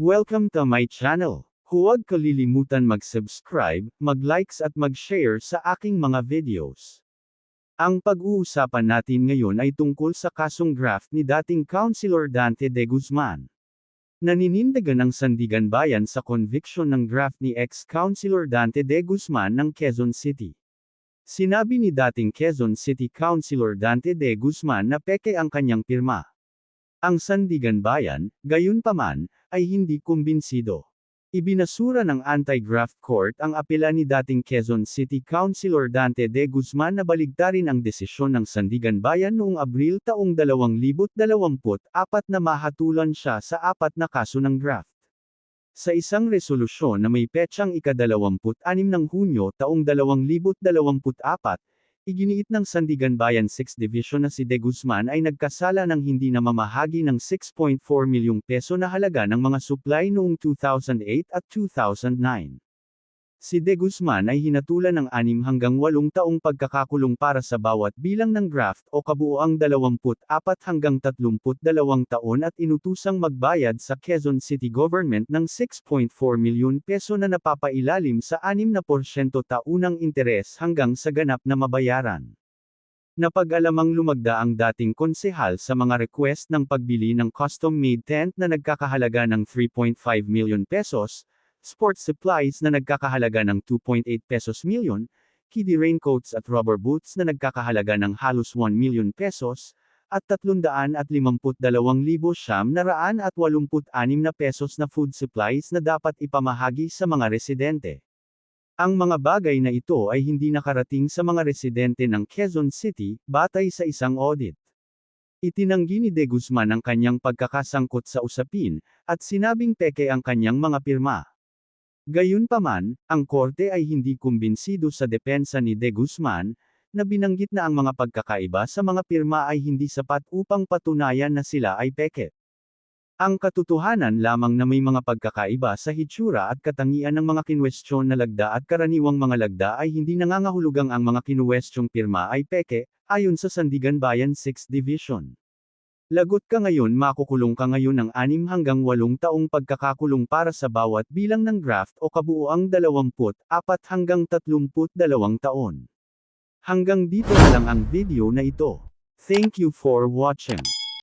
Welcome to my channel. Huwag kalilimutan mag-subscribe, mag-likes at mag-share sa aking mga videos. Ang pag-uusapan natin ngayon ay tungkol sa kasong graft ni dating Councilor Dante de Guzman. Naninindigan ng Sandigan Bayan sa conviction ng graft ni ex-Councilor Dante de Guzman ng Quezon City. Sinabi ni dating Quezon City Councilor Dante de Guzman na peke ang kanyang pirma. Ang Sandigan Bayan, gayunpaman, ay hindi kumbinsido. Ibinasura ng Anti-Graft Court ang apela ni dating Quezon City Councilor Dante de Guzman na baligtarin ang desisyon ng Sandigan Bayan noong Abril taong 2024 na mahatulan siya sa apat na kaso ng graft. Sa isang resolusyon na may petsang ika-26 ng Hunyo taong 2024, iginiit ng Sandigan Bayan 6 Division na si De Guzman ay nagkasala ng hindi na mamahagi ng 6.4 milyong peso na halaga ng mga supply noong 2008 at 2009. Si De Guzman ay hinatulan ng 6 hanggang 8 taong pagkakakulong para sa bawat bilang ng graft o kabuoang 24 hanggang 32 taon at inutusang magbayad sa Quezon City Government ng 6.4 milyon peso na napapailalim sa 6% taunang interes hanggang sa ganap na mabayaran. Napag-alamang lumagda ang dating konsehal sa mga request ng pagbili ng custom-made tent na nagkakahalaga ng 3.5 milyon pesos, sports supplies na nagkakahalaga ng 2.8 pesos milyon, kiddie raincoats at rubber boots na nagkakahalaga ng halos 1 milyon pesos, at 352,986 na pesos na food supplies na dapat ipamahagi sa mga residente. Ang mga bagay na ito ay hindi nakarating sa mga residente ng Quezon City, batay sa isang audit. Itinanggi ni De Guzman ang kanyang pagkakasangkot sa usapin, at sinabing peke ang kanyang mga pirma. Gayunpaman, ang korte ay hindi kumbinsido sa depensa ni De Guzman, na binanggit na ang mga pagkakaiba sa mga pirma ay hindi sapat upang patunayan na sila ay peke. Ang katotohanan lamang na may mga pagkakaiba sa hitsura at katangian ng mga kinwestiyon na lagda at karaniwang mga lagda ay hindi nangangahulugang ang mga kinuwestyong pirma ay peke, ayon sa Sandigan Bayan 6 Division. Lagot ka ngayon makukulong ka ngayon ng 6 hanggang 8 taong pagkakakulong para sa bawat bilang ng graft o kabuoang 24 hanggang 32 taon. Hanggang dito na lang ang video na ito. Thank you for watching.